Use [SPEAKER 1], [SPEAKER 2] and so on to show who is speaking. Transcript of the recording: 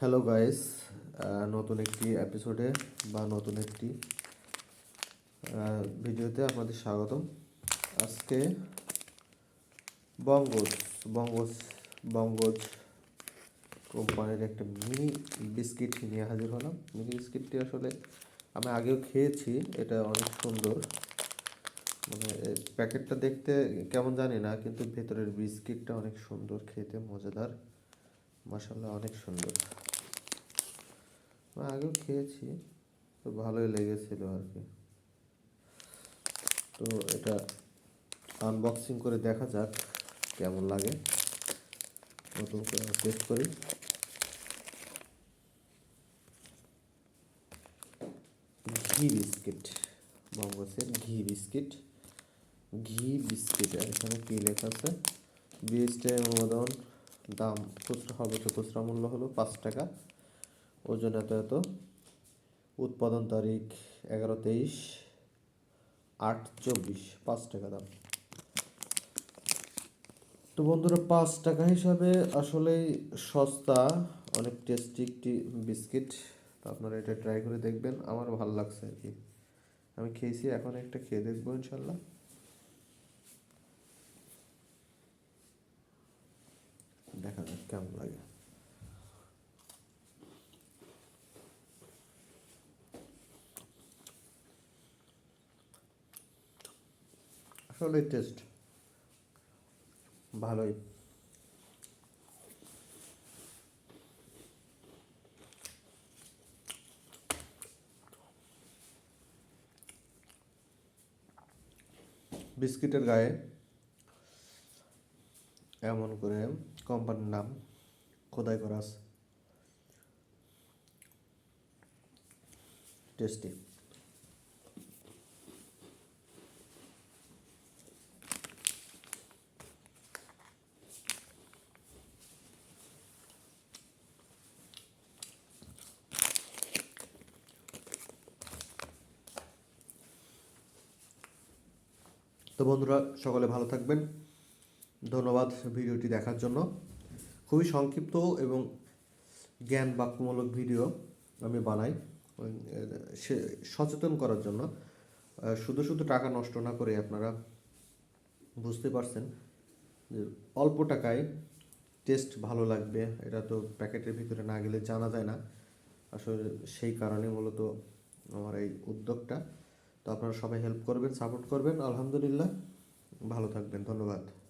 [SPEAKER 1] Hello guys নতুন একটি এপিসোডে বা নতুন একটি ভিডিওতে আপনাদের স্বাগতম। আজকে বঙ্গজ বঙ্গজ বঙ্গজ কোম্পানির একটা মিনি বিস্কিট নিয়ে হাজির হলাম। মিনি বিস্কিটটি আসলে আমি আগেও খেয়েছি, এটা অনেক সুন্দর। মানে প্যাকেটটা দেখতে কেমন জানি না, কিন্তু ভেতরের বিস্কিটটা অনেক সুন্দর, খেতে মজাদার। মাসাল্লাহ অনেক সুন্দর। আগেও খেয়েছি, তো ভালোই লেগেছিল আর কি। তো এটা আনবক্সিং করে দেখা যাক কেমন লাগে। নতুন করে টেস্ট করি। ঘি বিস্কিট বঙ্গসের ঘি বিস্কিট। ঘি বিস্কিট, এখানে কী লেখা আছে? বিএসটিআই অনুমোদন, দাম খুচরা হবে তো খুচরা মূল্য হলো পাঁচ টাকা। ওজন এত এত। উৎপাদন তারিখ এগারো তেইশ আট চব্বিশ, পাঁচ টাকা দাম। তো বন্ধুরা, পাঁচ টাকা হিসাবে আসলেই সস্তা, অনেক টেস্টি একটি বিস্কিট। আপনারা এটা ট্রাই করে দেখবেন, আমার ভালো লাগছে আর কি। আমি খেয়েছি, এখন একটা খেয়ে দেখব ইনশাল্লাহ দেখা যাক কেমন লাগে। আসলে টেস্ট ভালোই। বিস্কিটের গায়ে এমন করে কোম্পানির নাম খোদাই করা আছে। টেস্টি তো বন্ধুরা, সকলে ভালো থাকবেন। ধন্যবাদ ভিডিওটি দেখার জন্য। খুবই সংক্ষিপ্ত এবং জ্ঞান বাক্যমূলক ভিডিও আমি বানাই সে- সচেতন করার জন্য। শুধু শুধু টাকা নষ্ট না করে আপনারা বুঝতে পারছেন যে অল্প টাকায় টেস্ট ভালো লাগবে, এটা তো প্যাকেটের ভিতরে না গেলে জানা যায় না। আসলে সেই কারণে মূলত আমার এই উদ্যোগটা। তো আপনারা সবাই হেল্প করবেন সাপোর্ট করবেন। আলহামদুলিল্লাহ। ভালো থাকবেন। ধন্যবাদ।